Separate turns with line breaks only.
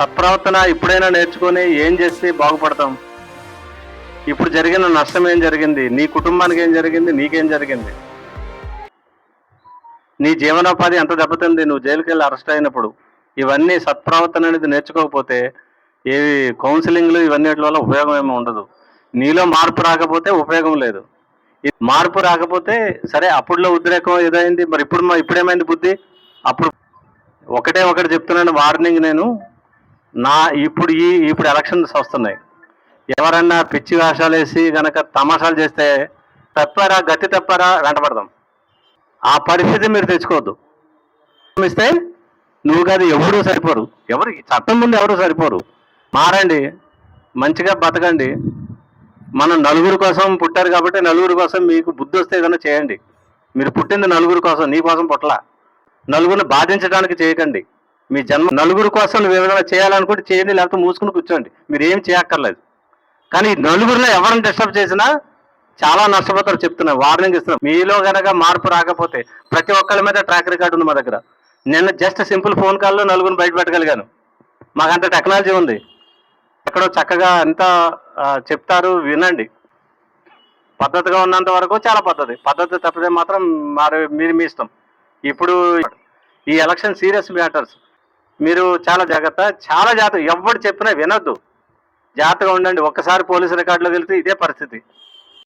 సత్ప్రవర్తన ఇప్పుడైనా నేర్చుకొని ఏం చేస్తే బాగుపడతాం? ఇప్పుడు జరిగిన నష్టం ఏం జరిగింది? నీ కుటుంబానికి ఏం జరిగింది? నీకేం జరిగింది? నీ జీవనోపాధి ఎంత దెబ్బతింది? నువ్వు జైలుకి వెళ్ళి అరెస్ట్ అయినప్పుడు ఇవన్నీ సత్ప్రవర్తన అనేది నేర్చుకోకపోతే ఏవి కౌన్సిలింగ్లు ఇవన్నీ వల్ల ఉపయోగం ఏమీ ఉండదు. నీలో మార్పు రాకపోతే ఉపయోగం లేదు. మార్పు రాకపోతే సరే అప్పుడులో ఉద్రేకం ఏదైంది? మరి ఇప్పుడు ఇప్పుడేమైంది బుద్ధి? అప్పుడు ఒకటే ఒకటి చెప్తున్నాను వార్నింగ్ నేను. నా ఇప్పుడు ఈ ఇప్పుడు ఎలక్షన్స్ వస్తున్నాయి. ఎవరన్నా పిచ్చి వేషాలు వేసి గనక తమాషాలు చేస్తే తప్పారా గట్టి తప్పారా వెంటబడదాం. ఆ పరిస్థితి మీరు తెచ్చుకోవద్దు. ఇస్తే నువ్వు కాదు ఎవరూ సరిపోరు. ఎవరు చట్టం ముందు ఎవరు సరిపోరు. మారండి మంచిగా బతకండి. మనం నలుగురు కోసం పుట్టారు కాబట్టి నలుగురు కోసం మీకు బుద్ధి వస్తే ఏదైనా చేయండి. మీరు పుట్టింది నలుగురు కోసం నీ కోసం పుట్టలా. నలుగురిని బాధించడానికి చేయకండి. మీ జన్మ నలుగురు కోసం నువ్వు ఏమైనా చేయాలనుకుంటే చేయండి లేకపోతే మూసుకుని కూర్చోండి. మీరు ఏం చేయక్కర్లేదు. కానీ నలుగురిలో ఎవరిని డిస్టర్బ్ చేసినా చాలా నష్టపోతారు చెప్తున్నా వార్నింగ్ ఇస్తున్నా. మీలో గనక మార్పు రాకపోతే ప్రతి ఒక్కరి మీద ట్రాక్ రికార్డు ఉంది మా దగ్గర. నిన్న జస్ట్ సింపుల్ ఫోన్ కాల్లో నలుగురిని బయట పెట్టగలిగాను. మాకంత టెక్నాలజీ ఉంది. ఎక్కడో చక్కగా అంతా చెప్తారు వినండి. పద్ధతిగా ఉన్నంత వరకు చాలా పద్ధతి. పద్ధతి తప్పితే మాత్రం మరి మీరు మీ ఇష్టం. ఇప్పుడు ఈ ఎలక్షన్ సీరియస్ మ్యాటర్స్ మీరు చాలా జాగ్రత్త. చాలా జాగ్రత్త. ఎవరు చెప్పినా వినొద్దు. జాగ్రత్తగా ఉండండి. ఒక్కసారి పోలీసు రికార్డులో వెళ్తే ఇదే పరిస్థితి.